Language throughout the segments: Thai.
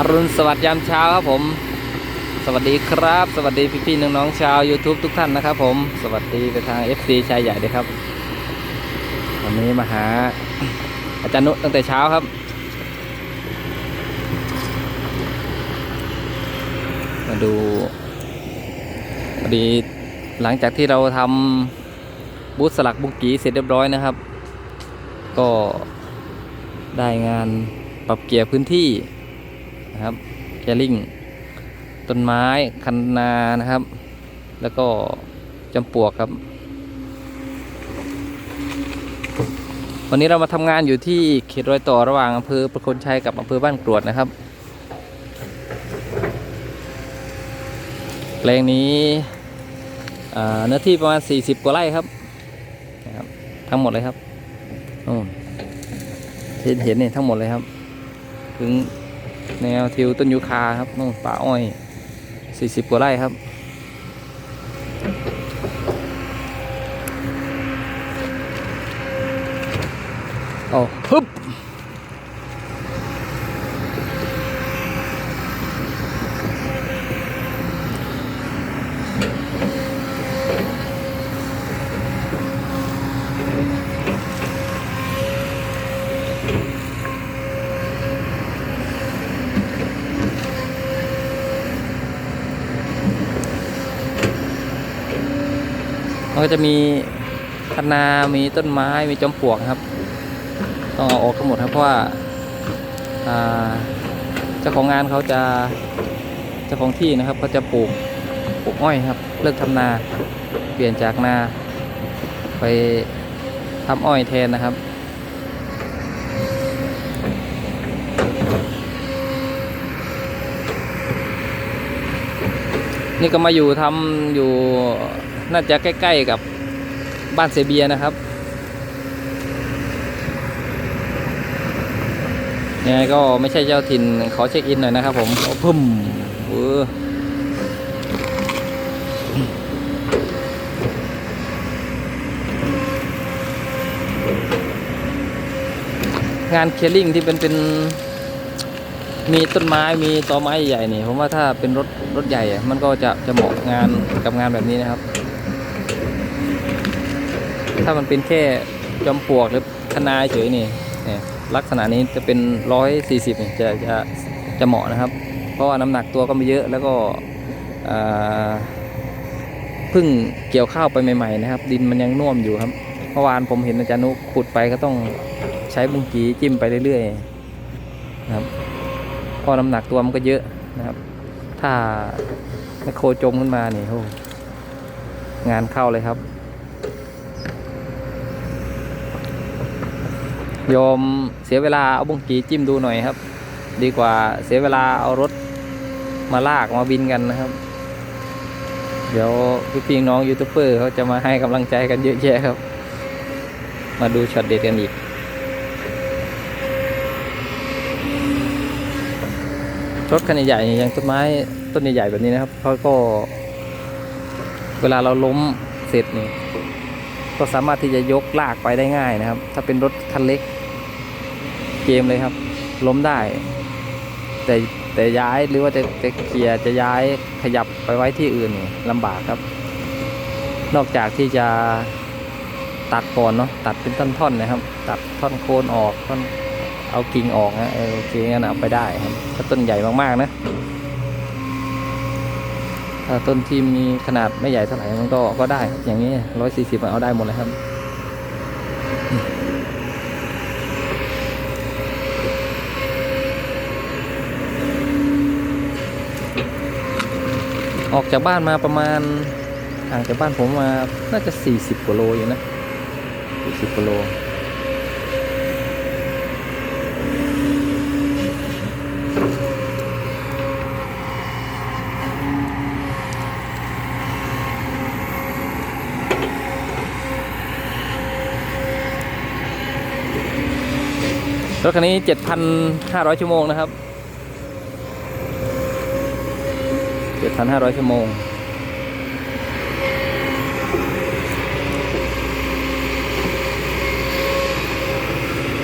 อรุณสวัสดิ์ยามเช้าครับผม สวัสดีครับ สวัสดีพี่ๆน้องๆชาว YouTube ทุกท่านนะครับผม สวัสดีไปทาง FC ชายใหญ่ด้วยครับ วันนี้มาหาอาจารย์นุตั้งแต่เช้าครับ มาดูพอดีหลังจากที่เราทำบูธสลักบุกกีเสร็จเรียบร้อยนะครับ ก็ได้งานปรับเกียร์พื้นที่ นะครับแคลิงต้นไม้คันนานะครับ แล้วก็จำปวกครับ วันนี้เรามาทำงานอยู่ที่เขตรอยต่อระหว่างอำเภอประคนชัยกับอำเภอบ้านกรวดนะครับแปลงนี้เนื้อที่ประมาณ 40 กว่าไร่ครับนะครับ ทั้งหมดเลยครับเห็นเห็นเนี่ยทั้งหมดเลยครับ ถึง แนวทิวต้นยูคาครับนู่นป่าอ้อย 40 กว่าไร่ครับโอ้ฮึบ มันก็จะมีคะนา มีต้นไม้ มีจอมปลวกครับ ต้องเอาออกทั้งหมดครับเพราะว่าอ่าเจ้าของงานเขาจะเจ้าของที่นะครับเขาจะปลูกปลูกอ้อยครับ เลิกทำนาเปลี่ยนจากนา ไปทำอ้อยแทนนะครับนี่ก็มาอยู่ทำอยู่ น่าจะใกล้ ๆ กับบ้านเซเบียนะครับยังไงก็ไม่ใช่เจ้าถิ่นขอเช็คอินหน่อยนะครับผมโอ้พุ่มเอองานเคลลิงที่เป็นเป็นมีต้นไม้มีตอไม้ใหญ่ๆนี่ผมว่าถ้าเป็นรถรถใหญ่ มันก็จะจะเหมาะงานกับงานแบบนี้นะครับ ถ้ามันเป็นแค่จอมปลวกหรือคะนาเฉยนี่ลักษณะนี้จะเป็นร้อยสี่สิบจะจะจะเหมาะนะครับ เพราะว่าน้ำหนักตัวก็ไม่เยอะแล้วก็เพิ่งเกี่ยวข้าวไปใหม่ๆนะครับ ดินมันยังน่วมอยู่ครับเมื่อวานผมเห็นอาจารย์นุขุดไปก็ต้องใช้บุงกีจิ้มไปเรื่อยๆนะครับเพราะน้ำหนักตัวมันก็เยอะนะครับ ถ้าแมคโครจมขึ้นมานี่โอ้งานเข้าเลยครับ โยมเสียเวลาเอาบุ้งกีจิ้มดูหน่อยครับ ดีกว่าเสียเวลาเอารถมาลากมาบินกันนะครับ เดี๋ยวพี่พี่น้องยูทูบเบอร์เขาจะมาให้กำลังใจกันเยอะแยะครับ มาดูช็อตเด็ดกันอีกรถคันใหญ่ๆอย่างต้นไม้ต้นใหญ่ๆแบบนี้นะครับเขาก็ เวลาเราล้มเสร็จนี่ก็สามารถที่จะยกลากไปได้ง่ายนะครับ ถ้าเป็นรถคันเล็ก เกมเลยครับ ล้มได้ แต่แต่ย้ายหรือว่าจะจะเคลียร์จะย้ายขยับไปไว้ที่อื่นลำบากครับ นอกจากที่จะตัดก่อนเนาะตัดเป็นท่อนๆนะครับ ตัดท่อนโคนออกท่อนเอากิ่งออกนะโอเคงั้นเอาไปได้ครับถ้าต้นใหญ่มากๆนะถ้าต้นที่มีขนาดไม่ใหญ่เท่าไหร่มันก็ก็ได้อย่างนี้ร้อยสี่สิบเอาได้หมดเลยครับ ออกจากบ้านมาประมาณห่างจากบ้านผมมาน่าจะ 40กว่าโลอยู่นะ40กว่าโลรถคันนี้ 7,500 ชั่วโมงนะครับ 7,500 ชั่วโมง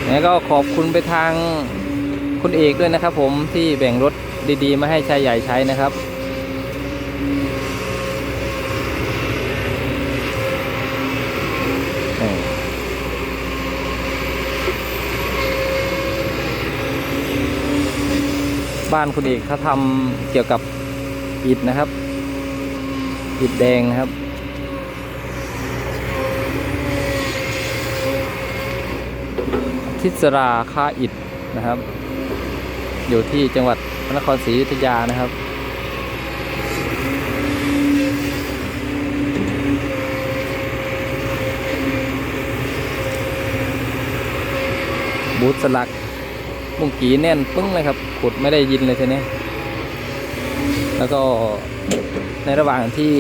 แล้วก็ขอบคุณไปทางคุณเอกด้วยนะครับผมที่แบ่งรถดีๆ มาให้ชายใหญ่ใช้นะครับบ้านคุณเอกเขาทำเกี่ยวกับ อิฐนะครับ อิฐแดงนะครับ ทิศราค่าอิฐนะครับ อยู่ที่จังหวัดพระนครศรีอยุธยานะครับบูธสลักมุงกีแน่นปึ้งเลยครับขุดไม่ได้ยินเลยทีนี้ แล้วก็ในระหว่างที่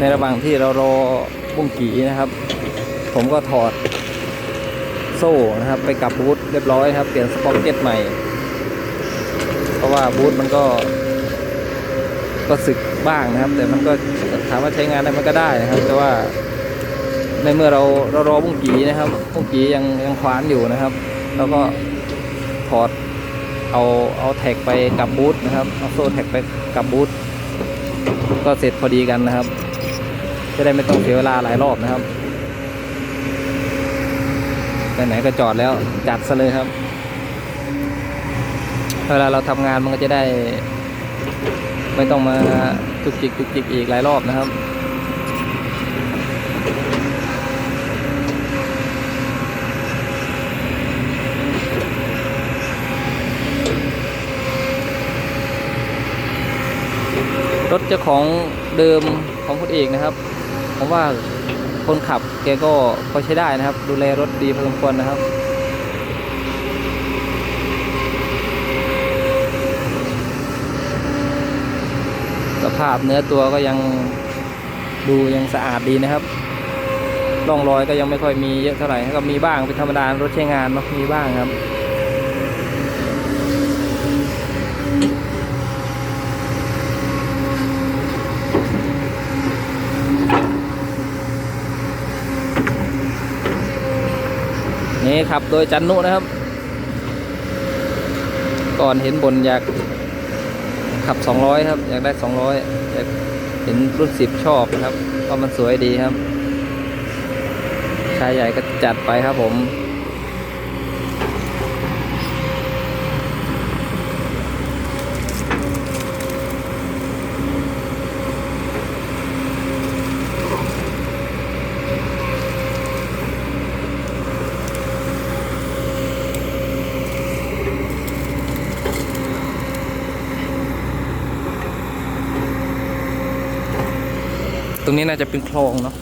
ในระหว่างที่เรารอบุ้งกีนะครับ ผมก็ถอดโซ่นะครับ ไปกับบูธเรียบร้อยครับ เปลี่ยนสป็อกเก็ตใหม่ เพราะว่าบูธมันก็ก็สึกบ้างนะครับ แต่มันก็ถามว่าใช้งานได้มันก็ได้นะครับ แต่ว่าในเมื่อเราเรารอบุ้งกีนะครับบุ้งกียังยังคว้านอยู่นะครับ แล้วก็ถอด เอาเอาแท็กไปกับบูธนะครับเอาโซ่แท็กไปกับบูธก็เสร็จพอดีกันนะครับ จะได้ไม่ต้องเสียเวลาหลายรอบนะครับไปไหนก็จอดแล้วจัดซะเลยครับเวลาเราทำงานมันก็จะได้ ไม่ต้องมาจุกจิกจุกจิกอีกหลายรอบนะครับ รถเจ้าของเดิมของคุณเอกนะครับผมว่าคนขับแกก็พอใช้ได้นะครับ ดูแลรถดีพอสมควรนะครับสภาพเนื้อตัวก็ยังดูยังสะอาดดีนะครับร่องรอยก็ยังไม่ค่อยมีเยอะเท่าไหร่ก็มีบ้างเป็นธรรมดารถใช้งานเนาะมีบ้างครับ ขับโดยจันนุนะครับ ก่อนเห็นบนอยากขับ 200 ครับ อยากได้ 200อยากเห็นรุ่น10ชอบนะครับเพราะมันสวยดีครับชายใหญ่ก็จัดไปครับผม รงนี้น่าจะเป็นคลองเนาะ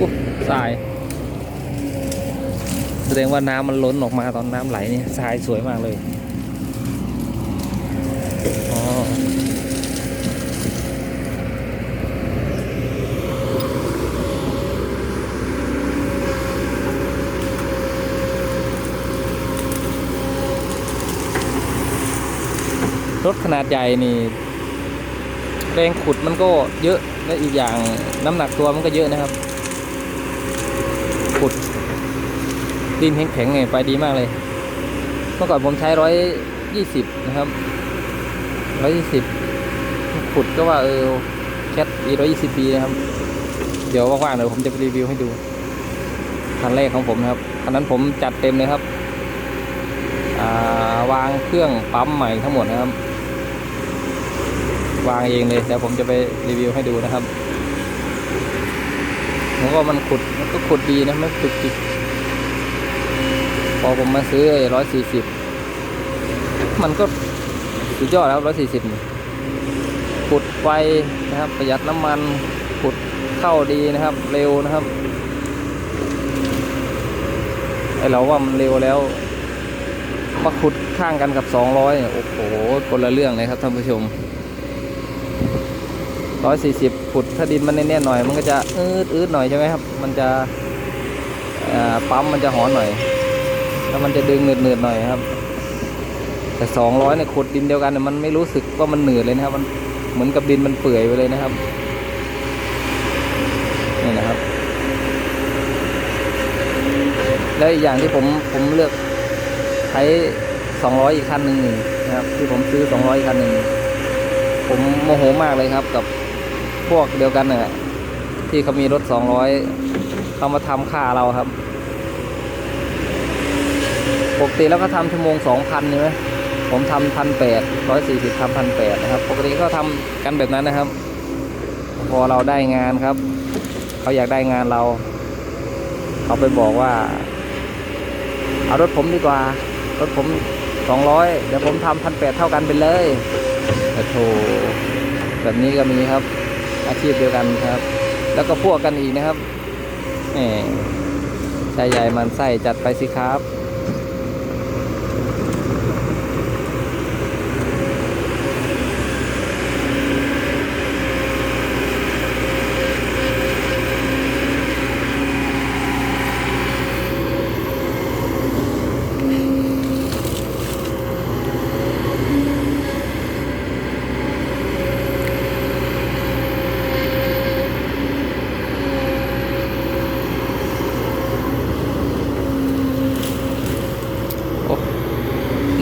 อุ๊ยทราย แสดงว่าน้ำมันล้นออกมาตอนน้ำไหลนี่ทรายสวยมากเลย อ๋อ ถขนาดใหญ่นี่แรงขุดมันก็เยอะและอีกอย่างน้ำหนักตัวมันก็เยอะนะครับ ขุดดินแข็งๆไงไปดีมากเลย เมื่อก่อนผมใช้ร้อยยี่สิบนะครับร้อยยี่สิบขุดก็ว่าเออแคทอีร้อยยี่สิบปีนะครับ เดี๋ยวว่างๆเดี๋ยวผมจะไปรีวิวให้ดูคันแรกของผมนะครับคันนั้นผมจัดเต็มเลยครับาวางเครื่องปั๊มใหม่ทั้งหมดนะครับ วางเองเลยเดี๋ยวผมจะไปรีวิวให้ดูนะครับผมว่ามันขุดมันก็ขุดดีนะไม่จุกจิกพอผมมาซื้อร้อยสี่สิบมันก็สุดยอดแล้วร้อยสี่สิบขุดไวนะครับ ประหยัดน้ำมันขุดเข้าดีนะครับ เร็วนะครับไอเราว่ามันเร็วแล้วมาขุดข้างกันกับ200โอ้โหคนละเรื่องเลยครับท่านผู้ชม 140ขุดถ้าดินมันแน่นๆหน่อย มันก็จะอืดอืดหน่อยใช่ไหมครับ มันจะปั๊มมันจะหอนหน่อย แล้วมันจะดึงหนืดๆหน่อยครับ แต่สองร้อยเนี่ยขุดดินเดียวกันเนี่ยมันไม่รู้สึกว่ามันเหนื่อยเลยนะครับ มันเหมือนกับดินมันเปื่อยไปเลยนะครับนี่นะครับ แล้วอีกอย่างที่ผมผมเลือกใช้สองร้อยอีกคันหนึ่งนะครับ ที่ผมซื้อสองร้อยอีกคันหนึ่งผมโมโหมากเลยครับกับ พวกเดียวกันเนี่ยที่เขามีรถสองร้อยเขามาทำค่าเราครับ ปกติแล้วก็ทำชั่วโมงสองพันใช่ไหมผมทำพันแปดร้อยสี่สิบทำพันแปดนะครับ ปกติก็ทำกันแบบนั้นนะครับ พอเราได้งานครับ เขาอยากได้งานเรา เขาไปบอกว่า เอารถผมดีกว่า รถผมสองร้อยเดี๋ยวผมทำพันแปดเท่ากันไปเลยแต่โถแบบนี้ก็มีครับ อาชีพเดียวกันครับ แล้วก็พวกกันอีกนะครับแหมชายใหญ่มันไส้จัดไปสิครับ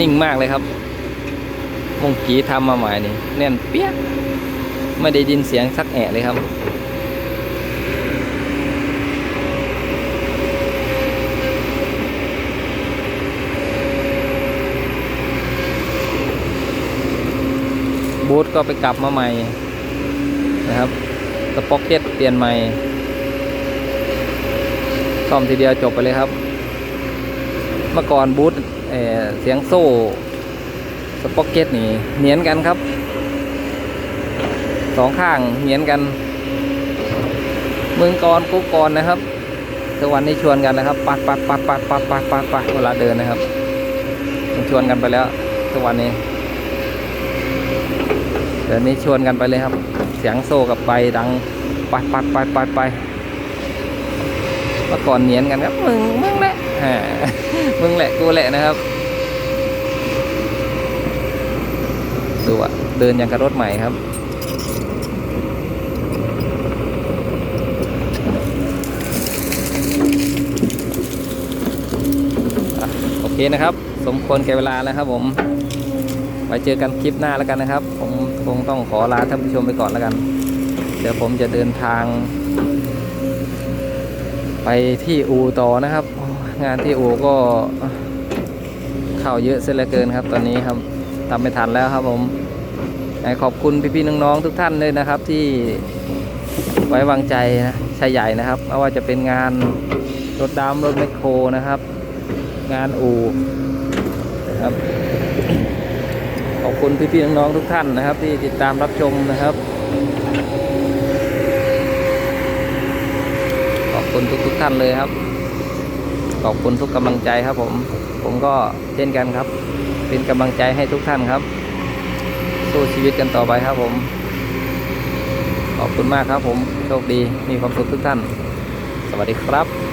นิ่งมากเลยครับมงกีทำมาใหม่นี่แน่นเปี้ยกไม่ได้ยินเสียงสักแอะเลยครับ บูธก็ไปกลับมาใหม่นะครับสป็อกเก็ตเปลี่ยนใหม่ซ่อมทีเดียวจบไปเลยครับ เมื่อก่อนบูธ เเสียงโซ่สป็อกเก็ตนี่เหมือนกันครับสองข้างเหมือนกัน เมืองกรกุ๊กกรนะครับทุกวันนี้ชวนกันนะครับปัดปัดปัดปัดปัดปัดปัดปัดเวลาเดินนะครับชวนกันไปแล้วทุกวันนี้เดี๋ยวนี้ชวนกันไปเลยครับ เสียงโซ่กับไปดังปัดปัดปัดปัดไปเมื่อก่อนเนียนกันครับมึงมึงแหละ มึงแหละกูแหละนะครับดูอะเดินอย่างกับรถใหม่ครับอโอเคนะครับ สมควรแก่เวลาแล้วครับผมไว้เจอกันคลิปหน้าแล้วกันนะครับ ผมคงต้องขอลาท่านผู้ชมไปก่อนแล้วกัน เดี๋ยวผมจะเดินทาง ไปที่อูต่อนะครับ งานที่อู่ก็เข้าเยอะเสียเหลือเกินครับ ตอนนี้ครับทำไม่ทันแล้วครับผมขอบคุณพี่ๆน้องๆทุกท่านเลยนะครับที่ไว้วางใจนะชายใหญ่นะครับไม่ว่าจะเป็นงานรถดำรถแมคโครนะครับ งานอู่นะครับขอบคุณพี่ๆน้องๆทุกท่านนะครับ ที่ติดตามรับชมนะครับ ขอบคุณทุกๆท่านเลยครับ ขอบคุณทุกกำลังใจครับผม ผมก็เช่นกันครับ เป็นกำลังใจให้ทุกท่านครับ สู้ชีวิตกันต่อไปครับผม ขอบคุณมากครับผม โชคดี มีความสุขทุกท่าน สวัสดีครับ